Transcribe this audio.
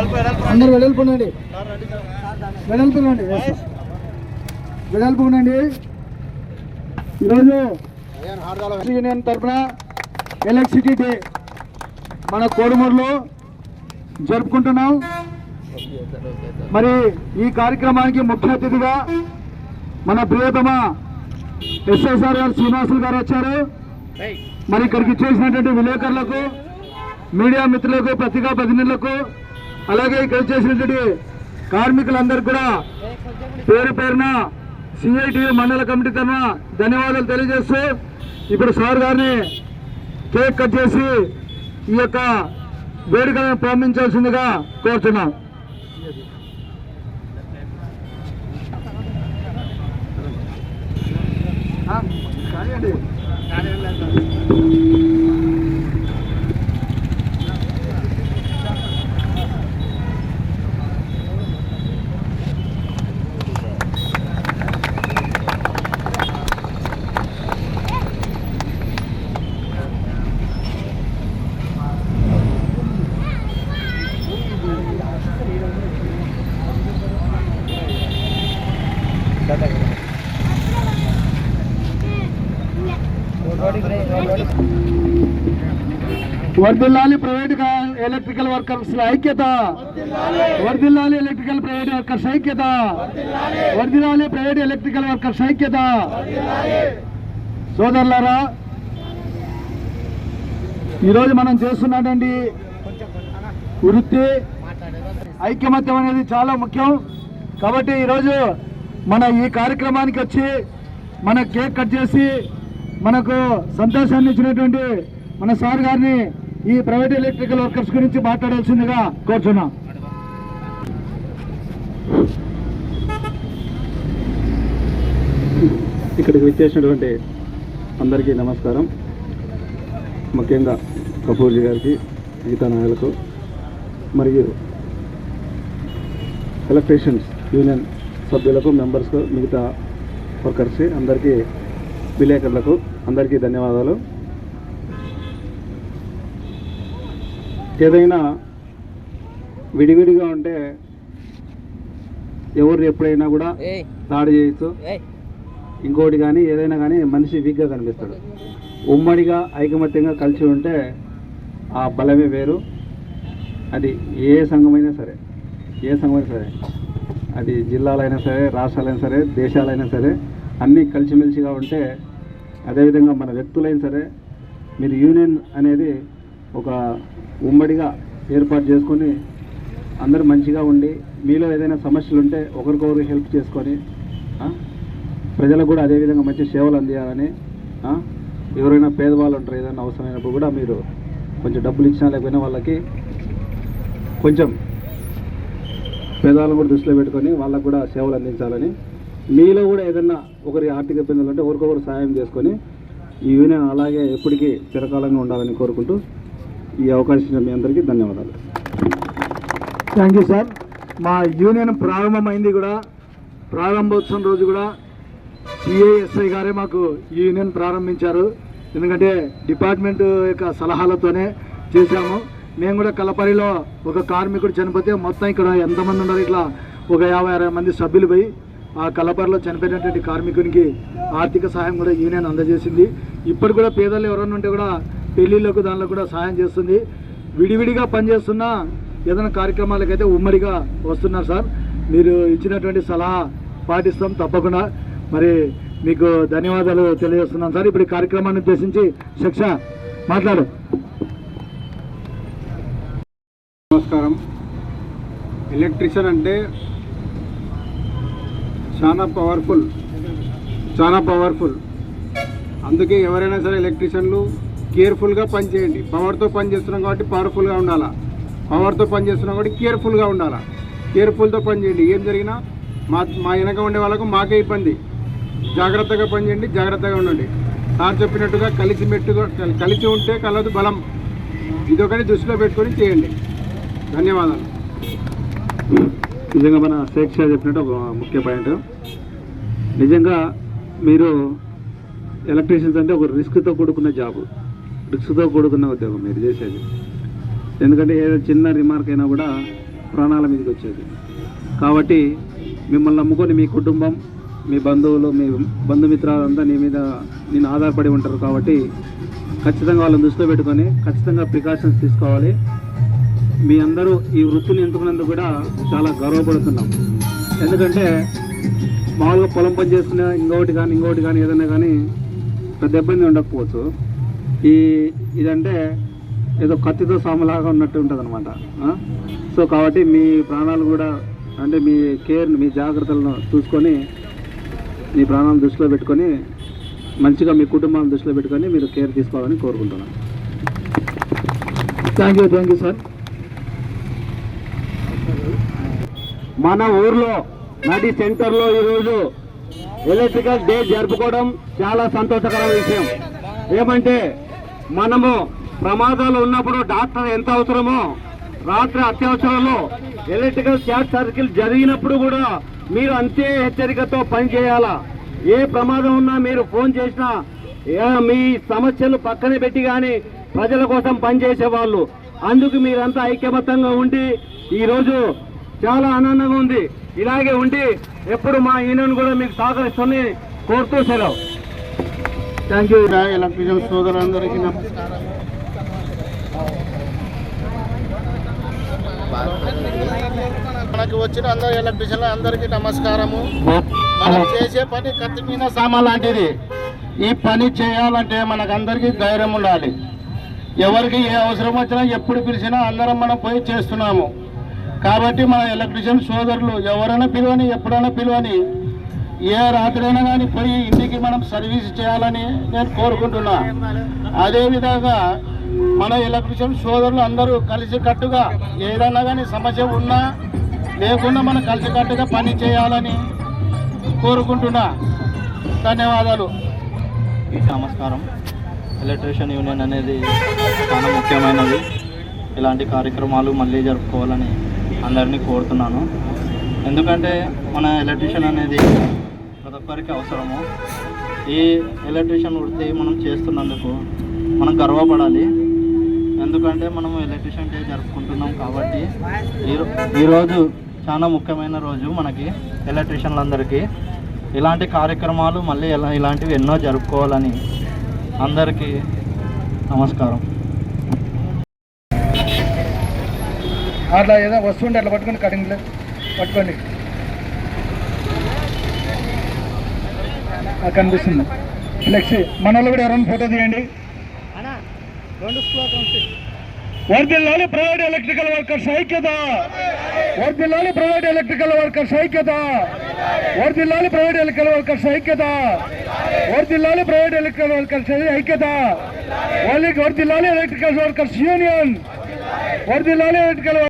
అందరు వెడల్పునండి. వెడల్పునండి. వెడల్పునండి. ఈరోజు యూనియన్ తరఫున ఎలక్ట్రిసిటీ డే మన కోడుమూరులో జరుపుకుంటున్నాం. మరి ఈ కార్యక్రమానికి ముఖ్య అతిథిగా మన ప్రియతమ ఎస్ఎస్ఆర్ గారు శ్రీనివాసులు గారు వచ్చారు. మరి ఇక్కడికి చేసినటువంటి విలేకరులకు మీడియా మిత్రులకు పత్రికా ప్రతినిధులకు అలాగే ఇక్కడ చేసినటువంటి కార్మికులందరికీ కూడా పేరు పేరున సిఐటి మండల కమిటీ తరఫున ధన్యవాదాలు తెలియజేస్తూ ఇప్పుడు సార్ గారిని కేక్ కట్ చేసి ఈ యొక్క వేడుకలను ప్రారంభించాల్సిందిగా కోరుతున్నాం. కానివ్వండి. వర్దిల్లాలి ప్రైవేట్ ఎలక్ట్రికల్ వర్కర్స్ ఐక్యత. వర్దిల్లాలి ఎలక్ట్రికల్ ప్రైవేట్ వర్కర్స్ ఐక్యత. వర్దిల్లాలి ప్రైవేట్ ఎలక్ట్రికల్ వర్కర్స్ ఐక్యత. సోదరులారా ఈరోజు మనం చేస్తున్నటువంటి వృత్తి ఐక్యమత్యం అనేది చాలా ముఖ్యం. కాబట్టి ఈరోజు మన ఈ కార్యక్రమానికి వచ్చి మన కేక్ కట్ చేసి మనకు సంతోషాన్ని ఇచ్చినటువంటి మన సార్ గారిని ఈ ప్రైవేట్ ఎలక్ట్రికల్ వర్కర్స్ గురించి మాట్లాడాల్సిందిగా కోరుచున్నాం. ఇక్కడికి విచ్చేసినటువంటి అందరికీ నమస్కారం. ముఖ్యంగా కపూర్జీ గారికి మిగతా నాయకులకు మరియు ఎలక్ట్రీషియన్స్ యూనియన్ సభ్యులకు మెంబర్స్కు మిగతా వర్కర్స్ అందరికీ విలేకరులకు అందరికీ ధన్యవాదాలు. ఏదైనా విడివిడిగా ఉంటే ఎవరు ఎప్పుడైనా కూడా దాడి చేయొచ్చు. ఇంకోటి కానీ ఏదైనా కానీ మనిషి వీక్గా కనిపిస్తాడు. ఉమ్మడిగా ఐకమత్యంగా కలిసి ఉంటే ఆ బలమే వేరు. అది ఏ సంఘమైనా సరే ఏ సంఘమైనా సరే అది జిల్లాలైనా సరే రాష్ట్రాలైనా సరే దేశాలైనా సరే అన్నీ కలిసిమెలిసిగా ఉంటే అదేవిధంగా మన వ్యక్తులైనా సరే మీరు యూనియన్ అనేది ఒక ఉమ్మడిగా ఏర్పాటు చేసుకొని అందరూ మంచిగా ఉండి మీలో ఏదైనా సమస్యలు ఉంటే ఒకరికొకరు హెల్ప్ చేసుకొని ప్రజలకు కూడా అదేవిధంగా మంచి సేవలు అందియాలని ఎవరైనా పేదవాళ్ళు ఉంటారు ఏదైనా అవసరమైనప్పుడు కూడా మీరు కొంచెం డబ్బులు ఇచ్చినా లేకపోయినా వాళ్ళకి కొంచెం పేదవాళ్ళని కూడా దృష్టిలో పెట్టుకొని వాళ్ళకు కూడా సేవలు అందించాలని మీలో కూడా ఏదైనా ఒకరి ఆర్థిక ఇబ్బందులు ఉంటే ఒకరికొకరు సాయం చేసుకొని ఈ యూనియన్ అలాగే ఎప్పటికీ చిరకాలంగా ఉండాలని కోరుకుంటూ ఈ అవకాశం మీ అందరికీ ధన్యవాదాలు. థ్యాంక్ యూ సార్ మా యూనియన్ ప్రారంభమైంది కూడా ప్రారంభోత్సవం రోజు కూడా సిఐఎస్ఐ గారే మాకు యూనియన్ ప్రారంభించారు. ఎందుకంటే డిపార్ట్మెంట్ యొక్క సలహాలతోనే చేశాము. మేము కూడా కలపరిలో ఒక కార్మికుడు చనిపోతే మొత్తం ఇక్కడ ఎంతమంది ఉన్నారు? ఇట్లా ఒక యాభై అరవై మంది సభ్యులు పోయి ఆ కలపరిలో చనిపోయినటువంటి కార్మికునికి ఆర్థిక సహాయం కూడా యూనియన్ అందజేసింది. ఇప్పుడు కూడా పేదలు ఎవరైనా ఉంటే కూడా పెళ్ళిళ్ళకు దానిలో కూడా సహాయం చేస్తుంది. విడివిడిగా పనిచేస్తున్న ఏదైనా కార్యక్రమాలకైతే ఉమ్మడిగా వస్తున్నారు సార్. మీరు ఇచ్చినటువంటి సలహా పాటిస్తాం తప్పకుండా. మరి మీకు ధన్యవాదాలు తెలియజేస్తున్నాను సార్. ఇప్పుడు ఈ కార్యక్రమాన్ని ఉద్దేశించి శిక్ష మాట్లాడు. నమస్కారం. ఎలక్ట్రిషియన్ అంటే చాలా పవర్ఫుల్ చాలా పవర్ఫుల్ అందుకే ఎవరైనా సరే ఎలక్ట్రీషియన్లు కేర్ఫుల్గా పనిచేయండి పవర్తో పనిచేస్తున్నాం కాబట్టి పవర్ఫుల్గా ఉండాలా? పవర్తో పనిచేస్తున్నాం కాబట్టి కేర్ఫుల్గా ఉండాలా? కేర్ఫుల్తో పనిచేయండి ఏం జరిగినా మా మా వెనక ఉండే వాళ్ళకు మాకే ఇబ్బంది. జాగ్రత్తగా పనిచేయండి జాగ్రత్తగా ఉండండి. సార్ చెప్పినట్టుగా కలిసి మెట్టుగా కలిసి ఉంటే కలదు బలం. ఇదొకటి దృష్టిలో పెట్టుకొని చేయండి. ధన్యవాదాలు. నిజంగా మన శేఖ్ షా చెప్పినట్టు ఒక ముఖ్య పాయింట్ నిజంగా మీరు ఎలక్ట్రీషియన్స్ అంటే ఒక రిస్క్తో కూడుకున్న జాబ్ రిస్క్తో కూడుకున్న ఉద్యోగం మీరు చేసేది. ఎందుకంటే ఏదో చిన్న రిమార్క్ అయినా కూడా ప్రాణాల మీదకి వచ్చేది. కాబట్టి మిమ్మల్ని నమ్ముకొని మీ కుటుంబం మీ బంధువులు మీ బంధుమిత్రాలంతా నీ మీద నేను ఆధారపడి ఉంటారు కాబట్టి ఖచ్చితంగా వాళ్ళని దృష్టిలో పెట్టుకొని ఖచ్చితంగా ప్రికాషన్స్ తీసుకోవాలి. మీ అందరూ ఈ వృత్తిని ఎంచుకున్నందుకు కూడా చాలా గర్వపడుతున్నాం. ఎందుకంటే మామూలుగా పొలం పని చేసుకునే ఇంకొకటి కానీ ఇంకొకటి కానీ ఏదైనా కానీ పెద్ద ఇబ్బంది ఉండకపోవచ్చు. ఈ ఇదంటే ఏదో కత్తితో సాములాగా ఉన్నట్టు ఉంటుంది అనమాట సో కాబట్టి మీ ప్రాణాలు కూడా అంటే మీ కేర్ని మీ జాగ్రత్తలను చూసుకొని మీ ప్రాణాలను దృష్టిలో పెట్టుకొని మంచిగా మీ కుటుంబాలను దృష్టిలో పెట్టుకొని మీరు కేర్ తీసుకోవాలని కోరుకుంటున్నాను. Thank you thank you sir మన ఊర్లో నది సెంటర్లో ఈరోజు ఎలక్ట్రికల్ డే జరుపుకోవడం చాలా సంతోషకరమైన విషయం. ఏమంటే మనము ప్రమాదాలు ఉన్నప్పుడు డాక్టర్ ఎంత అవసరమో రాత్రి అత్యవసరంలో ఎలక్ట్రికల్ షార్ట్ సర్కిల్ జరిగినప్పుడు కూడా మీరు అంతే హెచ్చరికతో పనిచేయాలా ఏ ప్రమాదం ఉన్నా మీరు ఫోన్ చేసినా మీ సమస్యలు పక్కన పెట్టి కానీ ప్రజల కోసం పనిచేసేవాళ్ళు అందుకు మీరంతా ఐక్యమత్తంగా ఉండి ఈరోజు చాలా ఆనందంగా ఉంది. ఇలాగే ఉండి ఎప్పుడు మా యూనియన్ కూడా మీకు సహకరిస్తుంది కోరుతూ సెలవు. థ్యాంక్ యూ ఎలక్ట్రికల్ సోదరులందరికీ మనకి వచ్చిన అందరు ఎలక్ట్రీషియన్ అందరికీ నమస్కారము. మనం చేసే పని కత్తి మీద సామాన్ లాంటిది. ఈ పని చేయాలంటే మనకందరికీ ధైర్యం ఉండాలి. ఎవరికి ఏ అవసరం వచ్చినా ఎప్పుడు పిలిచినా అందరం మనం పోయి చేస్తున్నాము. కాబట్టి మన ఎలక్ట్రీషియన్ సోదరులు ఎవరైనా పిలువని ఎప్పుడైనా పిలువని ఏ రాత్రైనా కానీ పోయి ఇంటికి మనం సర్వీస్ చేయాలని నేను కోరుకుంటున్నా. అదేవిధంగా మన ఎలక్ట్రీషియన్ సోదరులు అందరూ కలిసికట్టుగా ఏదైనా కానీ సమస్య ఉన్నా లేకుండా మనం కలిసికట్టుగా పని చేయాలని కోరుకుంటున్నా. ధన్యవాదాలు. నమస్కారం. ఎలక్ట్రీషియన్ యూనియన్ అనేది చాలా ముఖ్యమైనది. ఇలాంటి కార్యక్రమాలు మళ్ళీ జరుపుకోవాలని అందరినీ కోరుతున్నాను. ఎందుకంటే మన ఎలక్ట్రీషియన్ అనేది ప్రతి ఒక్కరికి అవసరము. ఈ ఎలక్ట్రీషియన్ వృత్తి మనం చేస్తున్నందుకు మనం గర్వపడాలి. ఎందుకంటే మనం ఎలక్ట్రిషియన్ డే జరుపుకుంటున్నాం కాబట్టి ఈరోజు చాలా ముఖ్యమైన రోజు మనకి ఎలక్ట్రిషియన్లందరికీ. ఇలాంటి కార్యక్రమాలు మళ్ళీ ఇలా ఇలాంటివి ఎన్నో జరుపుకోవాలని అందరికీ నమస్కారం. అట్లా ఏదో వస్తుండే అట్లా పట్టుకొని కటింగ్ పట్టుకోండి. కనిపిస్తుంది. ఫ్లెక్సీ మన వాళ్ళు కూడా ఎవరైనా ఫోటో తీయండి. వర్దిల్లాలి ప్రైవేట్ ఎలక్ట్రికల్ వర్కర్స్ ఐక్యత. వర్దిల్లాలి ప్రైవేట్ ఎలక్ట్రికల్ వర్కర్స్ ఐక్యత. వర్దిల్లాలి ప్రైవేట్ ఎలక్ట్రికల్ వర్కర్స్ ఐక్యత. వర్దిల్లాలి ప్రైవేట్ ఎలక్ట్రికల్ వర్కర్స్ ఐక్యత. వర్దిల్లాలి ఎలక్ట్రికల్ వర్కర్స్ యూనియన్. వర్దిల్లాలి ఎలక్ట్రికల్